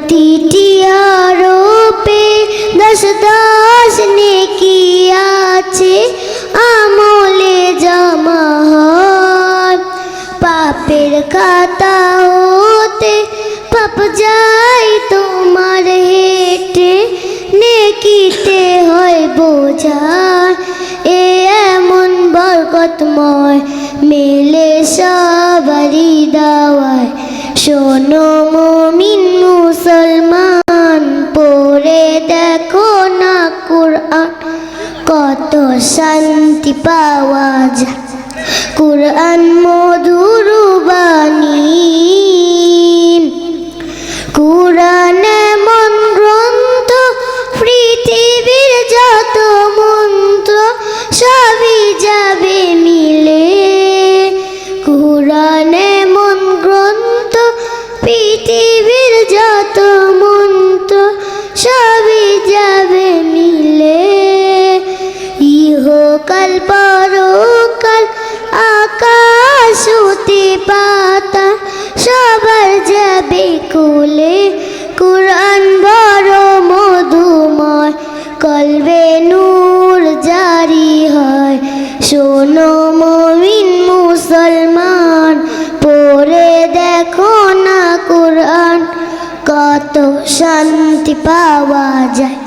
প্রতিটি আরোপে দশ দশ নেকি আছে আমলে জমা হয় পাপের খাতা হতে পাপ যায় তোমার হেঁটে নেকিতে হয় বোঝার এ এমন বরকতময় মেলে সবারই দাওয়ায় শোনো শান্তি পাওয়া যায়। কোরআন ইহকাল পরকাল আকাশ হতে পাতা সবার যাবে কুলে। কুরআন বড় মধুময়, কলবে নূর জারি হয়। শোনো মমিন মুসলমান, পড়ে দেখো না কুরআন, কত শান্তি পাওয়া যায়।